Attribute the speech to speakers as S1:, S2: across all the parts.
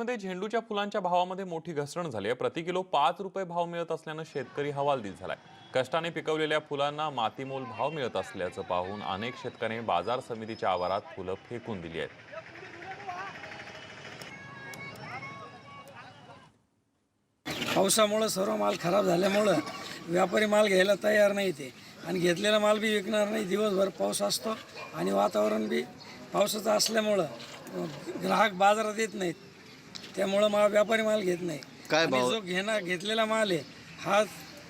S1: मध्ये झेंडूच्या फुलांच्या भावामध्ये मोठी घसरण झाली आहे. प्रति किलो पाच रुपये भाव मिळत असल्यानं शेतकरी हवालदिल झालाय. कष्टाने पिकवलेल्या फुलांना मातीमोल भाव मिळत असल्याचं पाहून अनेक शेतकऱ्यांनी बाजार समितीच्या आवारात फुलं फेकून दिली आहेत.
S2: पावसामुळं सर्व माल खराब झाल्यामुळं व्यापारी माल घ्यायला तयार नाही ते. आणि घेतलेला माल बी विकणार नाही. दिवसभर पाऊस असतो आणि वातावरण बी पावसाचं असल्यामुळं ग्राहक बाजारात येत नाहीत. त्यामुळं मा व्यापारी माल घेत नाही.
S3: काय
S2: आणि
S3: भाव?
S2: जो घेणार घेतलेला माल आहे हा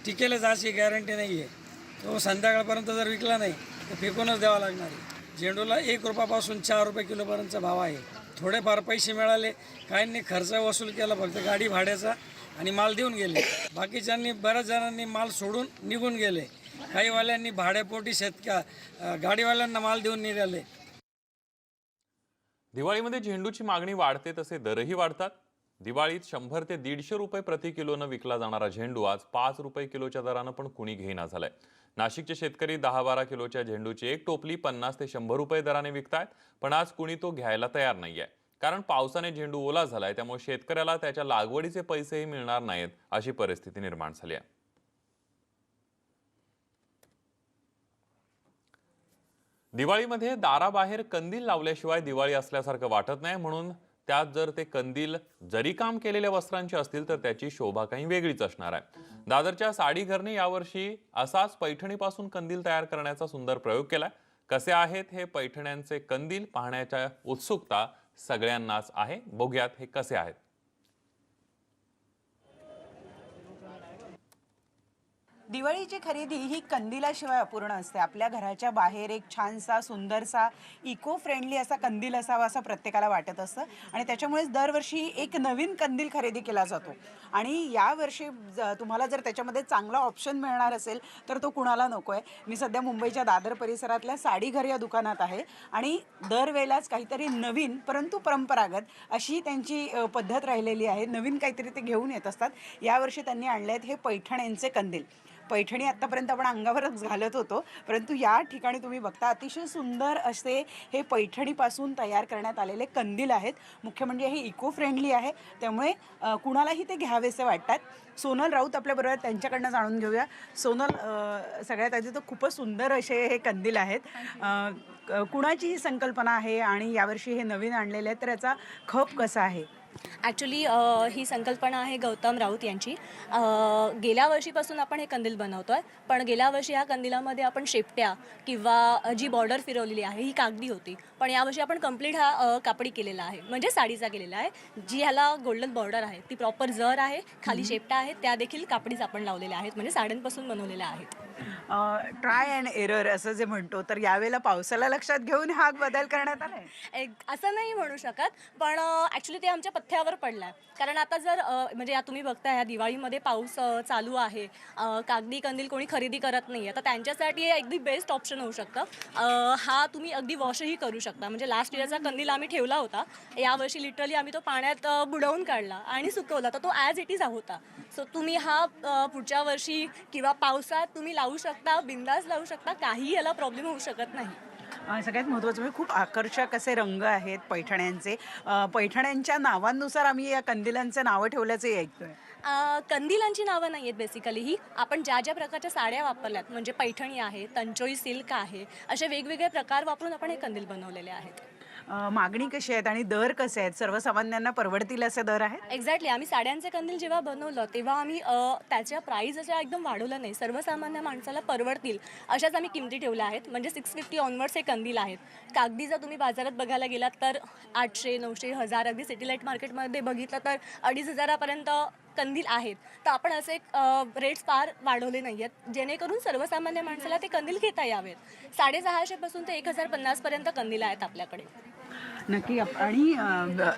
S2: टिकेलच अशी गॅरंटी नाही आहे तो संध्याकाळपर्यंत जर विकला नाही तर फेकूनच द्यावा लागणार आहे. झेंडूला एक रुपयापासून चार रुपये किलोपर्यंतचा भाव आहे. थोडेफार पैसे मिळाले काहींनी खर्च वसूल केला फक्त गाडी भाड्याचा आणि माल देऊन गेले. बाकीच्यांनी बऱ्याच जणांनी माल सोडून निघून गेले. काही वाल्यांनी भाड्यापोटी शेतका अं, गाडीवाल्यांना माल देऊन निघाले.
S1: दिवाळीमध्ये झेंडूची मागणी वाढते तसे दरही वाढतात. दिवाळीत शंभर ते दीडशे रुपये प्रति किलोनं विकला जाणारा झेंडू आज पाच रुपये किलोच्या दरानं पण कुणी घेईना झालाय. नाशिकचे शेतकरी दहा बारा किलोच्या झेंडूची एक टोपली पन्नास ते शंभर रुपये दराने विकतायत पण आज कुणी तो घ्यायला तयार नाहीये. कारण पावसाने झेंडू ओला झालाय त्यामुळे शेतकऱ्याला त्याच्या लागवडीचे पैसेही मिळणार नाहीत अशी परिस्थिती निर्माण झाली आहे. दिवाळीमध्ये दाराबाहेर कंदील लावल्याशिवाय दिवाळी असल्यासारखं वाटत नाही म्हणून त्यात जर ते कंदील जरी काम केलेल्या वस्त्रांचे असतील तर त्याची शोभा काही वेगळीच असणार आहे. दादरच्या साडी घरने यावर्षी असाच पैठणीपासून कंदील तयार करण्याचा सुंदर प्रयोग केलाय. कसे आहेत हे पैठण्यांचे कंदील पाहण्याच्या उत्सुकता सगळ्यांनाच आहे. बघूयात हे कसे आहेत.
S4: दिवाळीची खरेदी ही कंदिलाशिवाय अपूर्ण असते. आपल्या घराच्या बाहेर एक छानसा सुंदरसा इको फ्रेंडली असा कंदील असावा असं प्रत्येकाला वाटत असतं. आणि त्याच्यामुळेच दरवर्षी एक नवीन कंदील खरेदी केला जातो. आणि यावर्षी तुम्हाला जर त्याच्यामध्ये चांगला ऑप्शन मिळणार असेल तर तो कुणाला नको आहे मी सध्या मुंबईच्या दादर परिसरातल्या साडीघर या दुकानात आहे. आणि दरवेळेलाच काहीतरी नवीन परंतु परंपरागत अशी त्यांची पद्धत राहिलेली आहे. नवीन काहीतरी ते घेऊन येत असतात. यावर्षी त्यांनी आणले आहेत हे पैठण्यांचे कंदील. पैठणी आत्तापर्यंत आपण अंगावरच घालत होतो. परंतु या ठिकाणी तुम्ही बघता अतिशय सुंदर असे हे पैठणीपासून तयार करण्यात आलेले कंदील आहेत. मुख्य म्हणजे हे इको फ्रेंडली आहे. त्यामुळे कुणालाही ते घ्यावेसे वाटतात. सोनल राऊत आपल्याबरोबर त्यांच्याकडनं जाणून घेऊया. सोनल सगळ्यात आधी तर खूपच सुंदर असे हे कंदील आहेत. कुणाची ही संकल्पना आहे आणि यावर्षी हे नवीन आणलेले आहेत तर याचा खप कसा आहे?
S5: ॲक्च्युली ही संकल्पना आहे गौतम राऊत यांची. गेल्या वर्षीपासून आपण हे कंदील बनवतो आहे पण गेल्या वर्षी ह्या कंदिलामध्ये आपण शेपट्या किंवा जी बॉर्डर फिरवलेली आहे ही कागदी होती. पण यावर्षी आपण कंप्लीट हा कापडी केलेला आहे. म्हणजे साडीचा केलेला आहे. जी ह्याला गोल्डन बॉर्डर आहे ती प्रॉपर जर आहे खाली शेपट्या आहेत त्या देखील कापडीच आपण लावलेल्या आहेत. म्हणजे साड्यांपासून बनवलेल्या आहेत.
S4: ट्राय अँड एरर असं जे म्हणतो तर यावेळेला पावसाला लक्षात घेऊन हा बदल करण्यात
S5: एक असं नाही म्हणू शकत. पण ॲक्च्युली ते आमच्या पथ्यावर पडलाय. आहे कारण आता जर म्हणजे या तुम्ही बघताय ह्या दिवाळीमध्ये पाऊस चालू आहे. कागदी कंदील कोणी खरेदी करत नाही आहे तर त्यांच्यासाठी हे अगदी बेस्ट ऑप्शन होऊ शकतं. हा तुम्ही अगदी वॉशही करू शकता. म्हणजे लास्ट इयरचा कंदील आम्ही ठेवला होता. यावर्षी लिटरली आम्ही तो पाण्यात बुडवून काढला आणि सुकवला. तर तो ॲज इट इज होता. सो तुम्ही हा पुढच्या वर्षी किंवा पावसात तुम्ही लावू शकता बिंदास लावू शकता. काही याला प्रॉब्लेम होऊ शकत नाही.
S4: सगळ्यात महत्त्वाचं म्हणजे खूप आकर्षक असे रंग आहेत पैठण्यांचे. पैठण्यांच्या नावांनुसार आम्ही या कंदिलांचे नावं ठेवल्याचे ऐकतोय.
S5: कंदिलांची नावं नाही आहेत बेसिकली ही. आपण ज्या ज्या प्रकारच्या साड्या वापरल्यात म्हणजे पैठणी आहे तंचोई सिल्क आहे असे वेगवेगळे प्रकार वापरून आपण हे कंदील बनवलेले आहेत.
S4: मागणी कशी आहेत आणि दर कसे आहेत? सर्वसामान्यांना परवडतील असे दर आहेत?
S5: एक्झॅक्टली आम्ही साड्यांचे कंदील जेव्हा बनवलं तेव्हा आम्ही अ, त्याच्या प्राईस अशा एकदम वाढवलं नाही. सर्वसामान्य माणसाला परवडतील अशाच आम्ही किमती ठेवल्या आहेत. म्हणजे सिक्स फिफ्टी ऑनवर्ड्स हे कंदील आहेत. कागदी जर तुम्ही बाजारात बघायला गेलात तर आठशे नऊशे हजार अगदी सिटीलाईट मार्केटमध्ये बघितलं तर अडीच हजारापर्यंत कंदील आहेत. तर आपण असे रेट्स फार वाढवले नाही आहेत जेणेकरून सर्वसामान्य माणसाला ते कंदील घेता यावेत. साडेसहाशेपासून ते एक हजार पन्नासपर्यंत कंदील आहेत आपल्याकडे.
S4: नक्की. आप- आणि अं,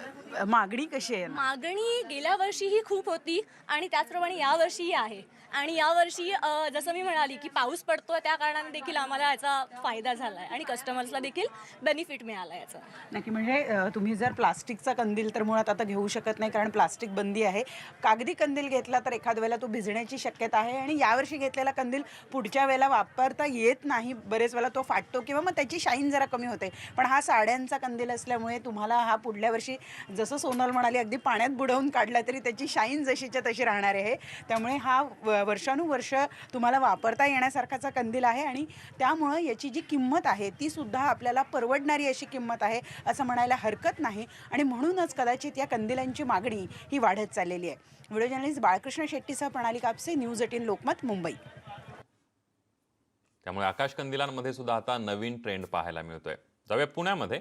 S4: मागणी कशी आहे
S5: मागणी गेल्या वर्षीही खूप होती आणि त्याचप्रमाणे यावर्षीही आहे. आणि यावर्षी अ, जसं मी म्हणाली की पाऊस पडतोय त्या कारणाने देखील आम्हाला याचा फायदा झाला आहे आणि कस्टमर्सला देखील बेनिफिट मिळाला याचा.
S4: नक्की म्हणजे अ, तुम्ही जर प्लास्टिकचा कंदील तर मुळात आता घेऊ शकत नाही कारण प्लास्टिक बंदी आहे. कागदी कंदील घेतला तर एखाद वेळेला तो भिजण्याची शक्यता आहे आणि यावर्षी घेतलेला कंदील पुढच्या वेळेला वापरता येत नाही. बरेच वेळेला तो फाटतो किंवा मग त्याची शाईन जरा कमी होते. पण हा साड्यांचा कंदील असल्यामुळे तुम्हाला हा पुढल्या वर्षी जसं सोनल म्हणाली अगदी पाण्यात बुडवून काढला तरी त्याची शाईन जशीच्या तशी राहणार आहे. त्यामुळे हा व- वर्षानुवर्ष तुम्हाला वापरता येण्यासारखाचा कंदील आहे आणि त्यामुळं याची जी किंमत आहे ती सुद्धा आपल्याला परवडणारी अशी किंमत आहे असं म्हणायला हरकत नाही. आणि म्हणूनच कदाचित या कंदिलांची मागणी ही वाढत चाललेली आहे. व्हिडिओ जर्नलिस्ट बाळकृष्ण शेट्टीसह प्रणाली कापसे न्यूज एटीन लोकमत मुंबई.
S1: त्यामुळे आकाश कंदिलांमध्ये सुद्धा आता नवीन ट्रेंड पाहायला मिळतोय. जाऊया पुण्यामध्ये.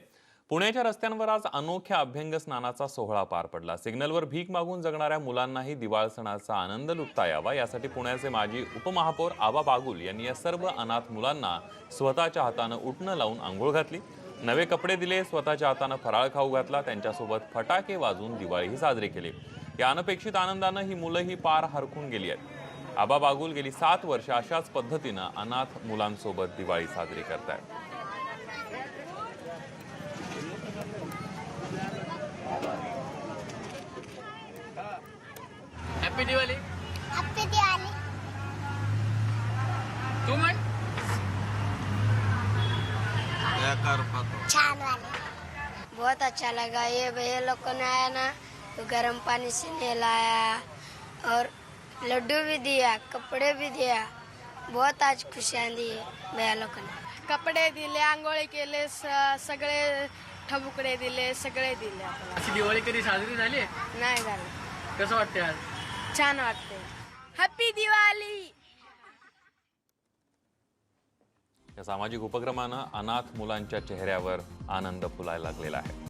S1: पुण्याच्या रस्त्यांवर आज अनोख्या अभ्यंग स्नानाचा सोहळा पार पडला. सिग्नलवर भीक मागून जगणाऱ्या मुलांनाही दिवाळ सणाचा आनंद लुटता यावा. यासाठी पुण्याचे माजी उपमहापौर आबा बागुल यांनी या सर्व अनाथ मुलांना स्वतःच्या हातानं उठणं लावून आंघोळ घातली. नवे कपडे दिले स्वतःच्या हातानं फराळ खाऊ घातला त्यांच्यासोबत फटाके वाजून दिवाळीही साजरी केली. या अनपेक्षित आनंदानं ही मुलंही पार हरखून गेली आहेत. आबा बागुल गेली सात वर्ष अशाच पद्धतीनं अनाथ मुलांसोबत दिवाळी साजरी करतायत.
S3: हॅपी दिवाळी.
S6: हॅपी दिवाली
S3: तू म्हण
S6: छान वाले. बहुत अच्छा लगा ये भैया लोग को ने आया ना? तो गर्म पानी से नहलाया और लड्डू भी दिया कपड़े भी दिया। बहुत आज खुशियाँ दी भैया लोग ने
S7: कपडे दिले आंघोळी केले स- सगळे ठबुकडे दिले सगळे दिले. आपल्याला.
S3: अशी दिवाळी कधी साजरी झाली?
S7: नाही झालं.
S3: कसं वाटतंय आज?
S7: छान वाटते हॅपी दिवाळी
S1: या सामाजिक उपक्रमानं अनाथ मुलांच्या चेहऱ्यावर आनंद फुलायला लागलेला आहे.